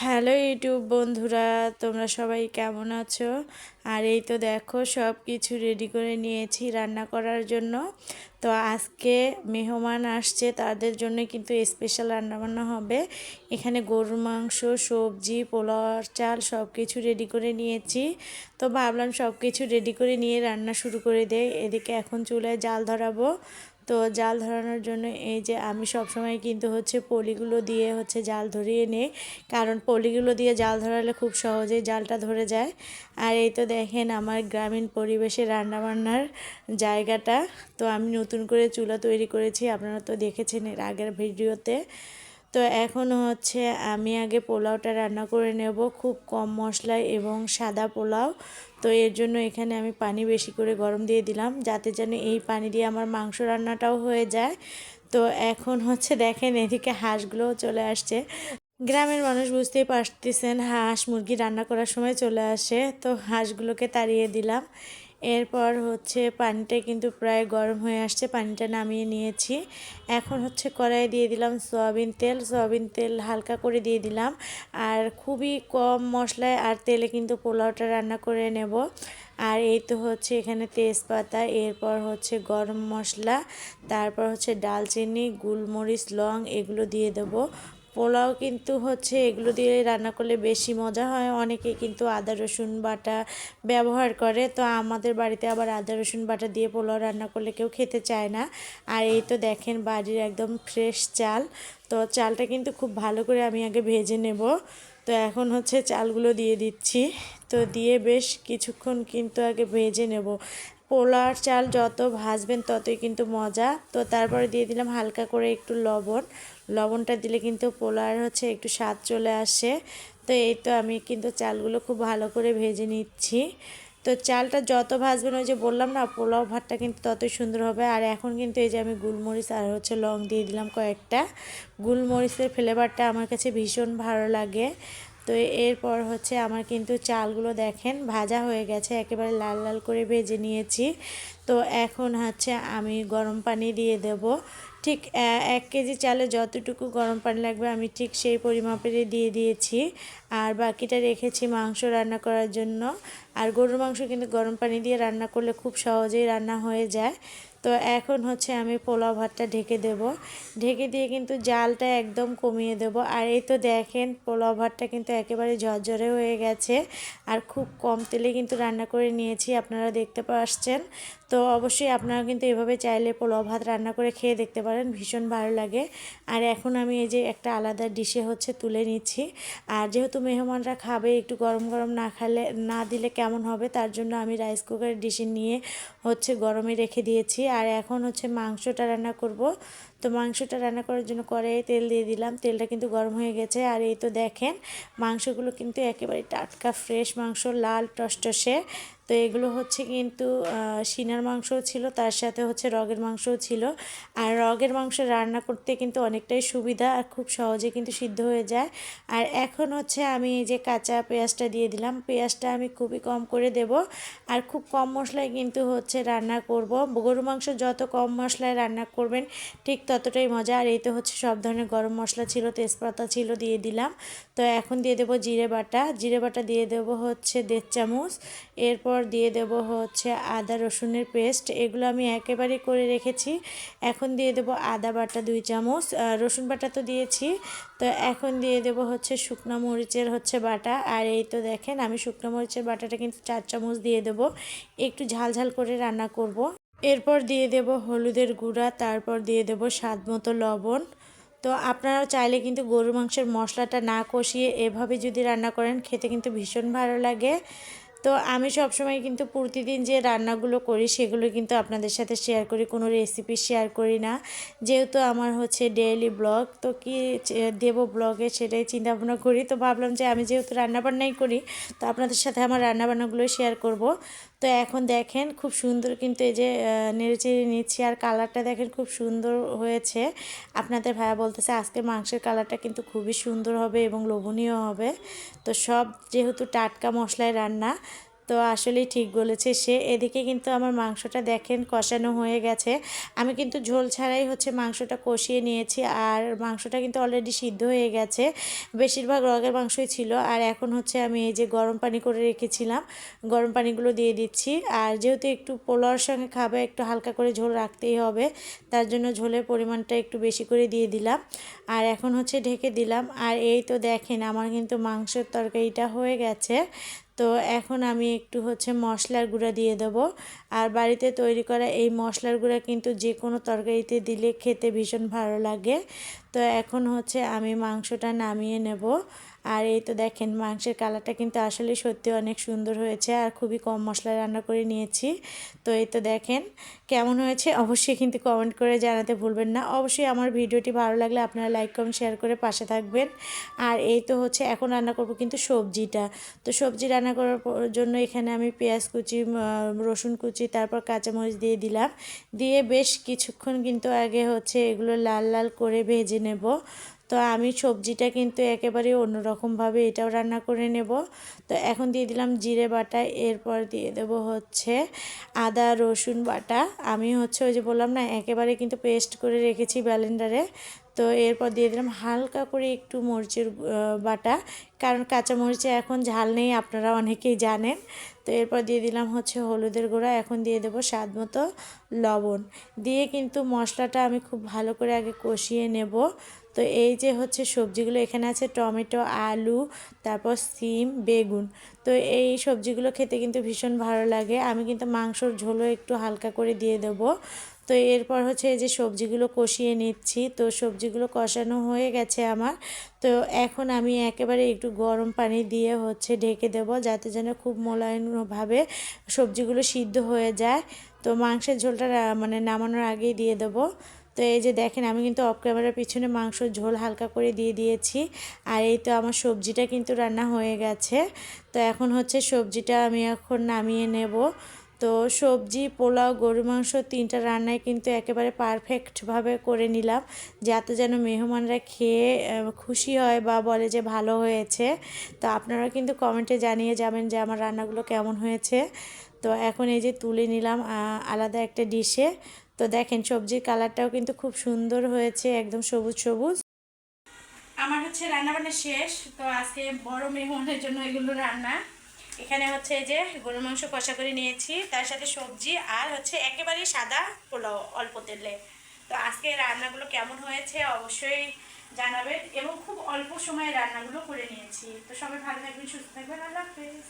Hello YouTube বন্ধুরা, তোমরা সবাই কেমন আছো? আর এই তো দেখো সব কিছু রেডি করে নিয়েছি রান্না করার জন্য। তো আজকে মেহমান আসছে, তাদের জন্য কিন্তু স্পেশাল রান্নাবান্না হবে। এখানে গরুর মাংস, সবজি, পোলাওয়ার চাল সব কিছু রেডি করে নিয়েছি। তো ভাবলাম সব কিছু রেডি করে নিয়ে রান্না শুরু করে দেয় এদিকে এখন চুলায় জাল ধরাবো। তো জাল ধরানোর জন্য এই যে আমি সব সময় কিন্তু হচ্ছে পলিগুলো দিয়ে হচ্ছে জাল ধরিয়ে নিই। কারণ পলিগুলো দিয়ে জাল ধরালে খুব সহজেই জালটা ধরে যায়। আর এই তো দেখেন আমার গ্রামীণ পরিবেশে রান্নাবান্নার জায়গাটা। তো আমি নতুন করে চুলা তৈরি করেছি, আপনারা তো দেখেছেন এর আগের ভিডিওতে। তো এখন হচ্ছে আমি আগে পোলাওটা রান্না করে নেব, খুব কম মশলায় এবং সাদা পোলাও। তো এর জন্য এখানে আমি পানি বেশি করে গরম দিয়ে দিলাম, যাতে যেন এই পানি দিয়ে আমার মাংস রান্নাটাও হয়ে যায়। তো এখন হচ্ছে দেখেন এদিকে হাঁসগুলোও চলে আসছে। গ্রামের মানুষ বুঝতেই পারতেছেন হাঁস মুরগি রান্না করার সময় চলে আসে, তো হাঁসগুলোকে তাড়িয়ে দিলাম। এরপর হচ্ছে পানিটা কিন্তু প্রায় গরম হয়ে আসছে, পানিটা নামিয়ে নিয়েছি। এখন হচ্ছে কড়াই দিয়ে দিলাম সয়াবিন তেল সয়াবিন তেল হালকা করে দিয়ে দিলাম। আর খুবই কম মশলায় আর তেলে কিন্তু পোলাওটা রান্না করে নেব। আর এই তো হচ্ছে এখানে তেজপাতা, এরপর হচ্ছে গরম মশলা, তারপর হচ্ছে ডালচিনি, গোলমরিচ, লং এগুলো দিয়ে দেবো। পোলাও কিন্তু হচ্ছে এগুলো দিয়ে রান্না করলে বেশি মজা হয়। অনেকে কিন্তু আদা, রসুন বাটা ব্যবহার করে। তো আমাদের বাড়িতে আবার আদা, রসুন বাটা দিয়ে পোলাও রান্না করলে কেউ খেতে চায় না। আর এই তো দেখেন বাড়ির একদম ফ্রেশ চাল। তো চালটা কিন্তু খুব ভালো করে আমি আগে ভেজে নেব। তো এখন হচ্ছে চালগুলো দিয়ে দিচ্ছি। তো দিয়ে বেশ কিছুক্ষণ কিন্তু আগে ভেজে নেব। পোলার চাল যত ভাজবেন ততই কিন্তু মজা। তো তারপরে দিয়ে দিলাম হালকা করে একটু লবণ। লবণটা দিলে কিন্তু পোলার হচ্ছে একটু স্বাদ চলে আসে। তো এই তো আমি কিন্তু চালগুলো খুব ভালো করে ভেজে নিচ্ছি। তো চালটা যত ভাজবেন, ওই যে বললাম না, পোলাও ভাতটা কিন্তু ততই সুন্দর হবে। আর এখন কিন্তু এই যে আমি গুলমরিচ আর হচ্ছে লং দিয়ে দিলাম কয়েকটা। গুলমরিচের ফ্লেভারটা আমার কাছে ভীষণ ভালো লাগে। তো এরপর হচ্ছে আমার কিন্তু চালগুলো দেখেন, ভাজা হয়ে গেছে, একেবারে লাল লাল করে ভেজে নিয়েছি। তো এখন হচ্ছে আমি গরম পানি দিয়ে দেব। ঠিক এক কেজি চালে যতটুকু গরম পানি লাগবে আমি ঠিক সেই পরিমাপেরই দিয়ে দিয়েছি। আর বাকিটা রেখেছি মাংস রান্না করার জন্য। আর গরুর মাংস কিন্তু গরম পানি দিয়ে রান্না করলে খুব সহজেই রান্না হয়ে যায়। তো এখন হচ্ছে আমি পোলাও ভাতটা ঢেকে দেব। ঢেকে দিয়ে কিন্তু জালটা একদম কমিয়ে দেব। আর এই তো দেখেন পোলাও ভাতটা কিন্তু একেবারে ঝরঝরে হয়ে গেছে। আর খুব কম তেলে কিন্তু রান্না করে নিয়েছি, আপনারা দেখতে পাচ্ছেন তো অবশ্যই আপনারা কিন্তু এভাবে চাইলে পোলাও ভাত রান্না করে খেয়ে দেখতে পারেন, ভীষণ ভালো লাগে। আর এখন আমি এই যে একটা আলাদা ডিশে হচ্ছে তুলে নিচ্ছি। আর যেহেতু মেহমানরা খাবে, একটু গরম গরম না খালে, না দিলে কেমন হবে, তার জন্য আমি রাইস কুকারের ডিশে নিয়ে হচ্ছে গরমে রেখে দিয়েছি। আর এখন হচ্ছে মাংসটা রান্না করব। তো মাংসটা রান্না করার জন্য কড়াইয়ে তেল দিয়ে দিলাম। তেলটা কিন্তু গরম হয়ে গেছে। আর এই তো দেখেন, মাংসগুলো কিন্তু একেবারে টাটকা ফ্রেশ মাংস, লাল, টসটসে। তো এগুলো হচ্ছে কিন্তু সিনার মাংসও ছিল, তার সাথে হচ্ছে রগের মাংসও ছিল। আর রগের মাংস রান্না করতে কিন্তু অনেকটাই সুবিধা আর খুব সহজে কিন্তু সিদ্ধ হয়ে যায়। আর এখন হচ্ছে আমি যে কাঁচা পেঁয়াজটা দিয়ে দিলাম, পেঁয়াজটা আমি খুবই কম করে দেব। আর খুব কম মশলায় কিন্তু হচ্ছে রান্না করব। গরু মাংস যত কম মশলায় রান্না করবেন, ঠিক ততটাই মজা। আর এই তো হচ্ছে সব ধরনের গরম মশলা ছিল, তেজপাতা ছিল, দিয়ে দিলাম। তো এখন দিয়ে দেবো জিরে বাটা। জিরে বাটা দিয়ে দেবো হচ্ছে দেড় চামচ। এরপর দিয়ে দেব হচ্ছে আদা, রসুনের পেস্ট। এগুলো আমি একেবারেই করে রেখেছি। এখন দিয়ে দেব আদা বাটা দুই চামচ। রসুন বাটা তো দিয়েছি। তো এখন দিয়ে দেব হচ্ছে শুকনো মরিচের হচ্ছে বাটা। আর এই তো দেখেন, আমি শুকনো মরিচের বাটাটা কিন্তু চার চামচ দিয়ে দেব। একটু ঝাল ঝাল করে রান্না করব। এরপর দিয়ে দেব হলুদের গুঁড়া, তারপর দিয়ে দেব স্বাদ মতো লবণ। তো আপনারাও চাইলে কিন্তু গরুর মাংসের মশলাটা না কষিয়ে এভাবে যদি রান্না করেন, খেতে কিন্তু ভীষণ ভালো লাগে। তো আমি সবসময় কিন্তু প্রতিদিন যে রান্নাগুলো করি সেগুলো কিন্তু আপনাদের সাথে শেয়ার করি, কোনো রেসিপি শেয়ার করি না। যেহেতু আমার হচ্ছে ডেইলি ব্লগ তো কি দেব ব্লগে সেটাই চিন্তা ভাবনা করি। তো ভাবলাম যে আমি যেহেতু রান্নাবান্নাই করি, তো আপনাদের সাথে আমার রান্নাবান্নাগুলো শেয়ার করব। তো এখন দেখেন খুব সুন্দর কিন্তু এই যে নেড়েচেড়ে নিচ্ছি। আর কালারটা দেখেন খুব সুন্দর হয়েছে। আপনাদের ভাইয়া বলতেছে আজকে মাংসের কালারটা কিন্তু খুবই সুন্দর হবে এবং লোভনীয় হবে। তো সব যেহেতু টাটকা মশলায় রান্না তো আসলেই ঠিক বলেছে সে। এদিকে কিন্তু আমার মাংসটা দেখেন কষানো হয়ে গেছে। আমি কিন্তু ঝোল ছাড়াই হচ্ছে মাংসটা কষিয়ে নিয়েছি আর মাংসটা কিন্তু অলরেডি সিদ্ধ হয়ে গেছে। বেশিরভাগ রগের মাংসই ছিল আর এখন হচ্ছে আমি এই যে গরম পানি করে রেখেছিলাম, গরম পানিগুলো দিয়ে দিচ্ছি। আর যেহেতু একটু পোলাওর সঙ্গে খাবে, একটু হালকা করে ঝোল রাখতেই হবে, তার জন্য ঝোলের পরিমাণটা একটু বেশি করে দিয়ে দিলাম। আর এখন হচ্ছে ঢেকে দিলাম। আর এই তো দেখেন আমার কিন্তু মাংসের তরকারিটা হয়ে গেছে। তো এখন আমি একটু হচ্ছে মশলার গুঁড়া দিয়ে দেবো। আর বাড়িতে তৈরি করা এই মশলার গুঁড়া কিন্তু যে কোনো তরকারিতে দিলে খেতে ভীষণ ভালো লাগে। তো এখন হচ্ছে আমি মাংসটা নামিয়ে নেব। আর এই তো দেখেন মাংসের কালারটা কিন্তু আসলে সত্যি অনেক সুন্দর হয়েছে আর খুবই কম মশলা রান্না করে নিয়েছি। তো এই তো দেখেন কেমন হয়েছে অবশ্যই কিন্তু কমেন্ট করে জানাতে ভুলবেন না। অবশ্যই আমার ভিডিওটি ভালো লাগলে আপনারা লাইক কমেন্ট শেয়ার করে পাশে থাকবেন। আর এই তো হচ্ছে এখন রান্না করব কিন্তু সবজিটা। তো সবজি রান্না করার জন্য এখানে আমি পেঁয়াজ কুচি রসুন কুচি, তারপর কাঁচামরিচ দিয়ে দিলাম। দিয়ে বেশ কিছুক্ষণ কিন্তু আগে হচ্ছে এগুলো লাল লাল করে ভেজে নেব। তো আমি সবজিটা কিন্তু একেবারে অন্যরকমভাবে এটাও রান্না করে নেব। তো এখন দিয়ে দিলাম জিরে বাটা, এরপর দিয়ে দেব হচ্ছে আদা, রসুন বাটা। আমি হচ্ছে ওই যে বললাম না, একেবারে কিন্তু পেস্ট করে রেখেছি ব্যালেন্ডারে তো এরপর দিয়ে দিলাম হালকা করে একটু মরিচের বাটা। কারণ কাঁচামরিচে এখন ঝাল নেই, আপনারা অনেকেই জানেন। তো এরপর দিয়ে দিলাম হচ্ছে হলুদের গুঁড়া, এখন দিয়ে দেবো স্বাদ মতো লবণ। দিয়ে কিন্তু মশলাটা আমি খুব ভালো করে আগে কষিয়ে নেব। তো এই যে হচ্ছে সবজিগুলো এখানে আছে, টমেটো, আলু, তারপর সিম, বেগুন। তো এই সবজিগুলো খেতে কিন্তু ভীষণ ভালো লাগে। আমি কিন্তু মাংসর ঝোলও একটু হালকা করে দিয়ে দেবো। তো এরপর হচ্ছে এই যে সবজিগুলো কষিয়ে নিচ্ছি। তো সবজিগুলো কষানো হয়ে গেছে আমার। তো এখন আমি একেবারে একটু গরম পানি দিয়ে হচ্ছে ঢেকে দেব, যাতে যেন খুব মোলায়েমভাবে সবজিগুলো সিদ্ধ হয়ে যায়। তো মাংসের ঝোলটা মানে নামানোর আগেই দিয়ে দেবো। তো এই যে দেখেন, আমি কিন্তু অফ ক্যামেরার পিছনে মাংসর ঝোল হালকা করে দিয়ে দিয়েছি। আর এই তো আমার সবজিটা কিন্তু রান্না হয়ে গেছে। তো এখন হচ্ছে সবজিটা আমি এখন নামিয়ে নেব। তো সবজি, পোলাও, গরু মাংস তিনটা রান্নায় কিন্তু একেবারে পারফেক্টভাবে করে নিলাম। যাতে যেন মেহমানরা খেয়ে খুশি হয় বা বলে যে ভালো হয়েছে। তো আপনারা কিন্তু কমেন্টে জানিয়ে যাবেন যে আমার রান্নাগুলো কেমন হয়েছে। তো এখন এই যে তুলে নিলাম আলাদা একটা ডিশে। তো দেখেন, সবজির কালারটাও কিন্তু খুব সুন্দর হয়েছে, একদম সবুজ সবুজ। আমার হচ্ছে রান্না বান্না শেষ, তো আজকে বড় মেহমানের জন্য এগুলো রান্না। এখানে হচ্ছে যে গরুর মাংস কষা করে নিয়েছি, তার সাথে সবজি আর হচ্ছে একেবারেই সাদা পোলাও অল্প তেলে। তো আজকে রান্নাগুলো কেমন হয়েছে অবশ্যই জানাবেন, এবং খুব অল্প সময়ে রান্নাগুলো করে নিয়েছি। তো সবাই ভালো থাকবেন, সুস্থ থাকবেন, আল্লাহ হাফেজ।